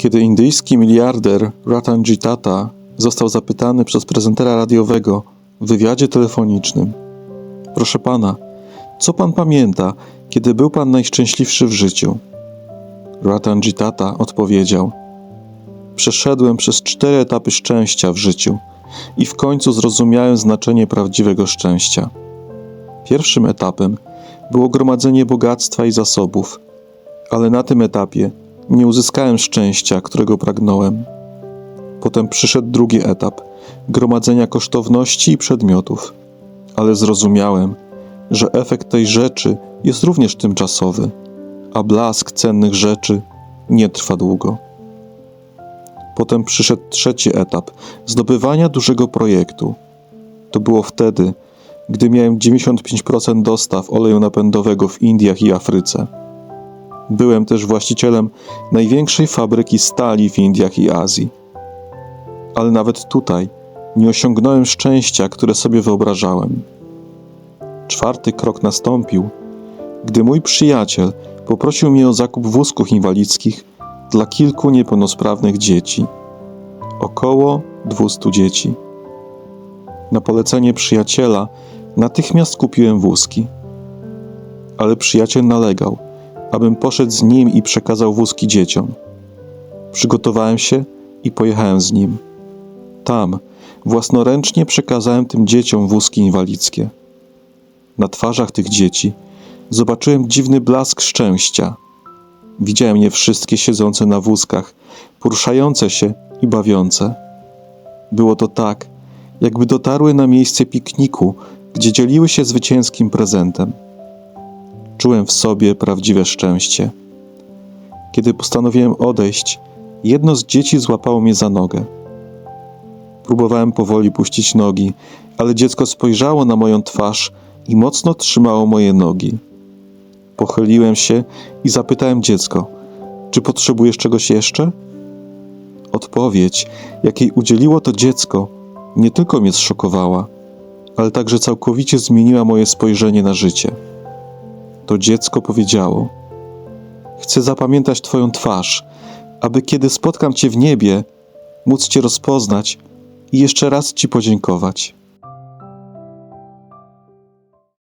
Kiedy indyjski miliarder Ratan Tata został zapytany przez prezentera radiowego w wywiadzie telefonicznym: Proszę pana, co pan pamięta, kiedy był pan najszczęśliwszy w życiu? Ratan Tata odpowiedział: Przeszedłem przez cztery etapy szczęścia w życiu i w końcu zrozumiałem znaczenie prawdziwego szczęścia. Pierwszym etapem było gromadzenie bogactwa i zasobów, ale na tym etapie nie uzyskałem szczęścia, którego pragnąłem. Potem przyszedł drugi etap gromadzenia kosztowności i przedmiotów, ale zrozumiałem, że efekt tej rzeczy jest również tymczasowy, a blask cennych rzeczy nie trwa długo. Potem przyszedł trzeci etap zdobywania dużego projektu. To było wtedy, gdy miałem 95% dostaw oleju napędowego w Indiach i Afryce. Byłem też właścicielem największej fabryki stali w Indiach i Azji. Ale nawet tutaj nie osiągnąłem szczęścia, które sobie wyobrażałem. Czwarty krok nastąpił, gdy mój przyjaciel poprosił mnie o zakup wózków inwalidzkich dla kilku niepełnosprawnych dzieci. Około 200 dzieci. Na polecenie przyjaciela natychmiast kupiłem wózki. Ale przyjaciel nalegał, abym poszedł z nim i przekazał wózki dzieciom. Przygotowałem się i pojechałem z nim. Tam własnoręcznie przekazałem tym dzieciom wózki inwalidzkie. Na twarzach tych dzieci zobaczyłem dziwny blask szczęścia. Widziałem je wszystkie siedzące na wózkach, poruszające się i bawiące. Było to tak, jakby dotarły na miejsce pikniku, gdzie dzieliły się zwycięskim prezentem. Czułem w sobie prawdziwe szczęście. Kiedy postanowiłem odejść, jedno z dzieci złapało mnie za nogę. Próbowałem powoli puścić nogi, ale dziecko spojrzało na moją twarz i mocno trzymało moje nogi. Pochyliłem się i zapytałem dziecko: Czy potrzebujesz czegoś jeszcze? Odpowiedź, jakiej udzieliło to dziecko, nie tylko mnie zszokowała, ale także całkowicie zmieniła moje spojrzenie na życie. To dziecko powiedziało: Chcę zapamiętać Twoją twarz, aby kiedy spotkam Cię w niebie, móc Cię rozpoznać i jeszcze raz Ci podziękować.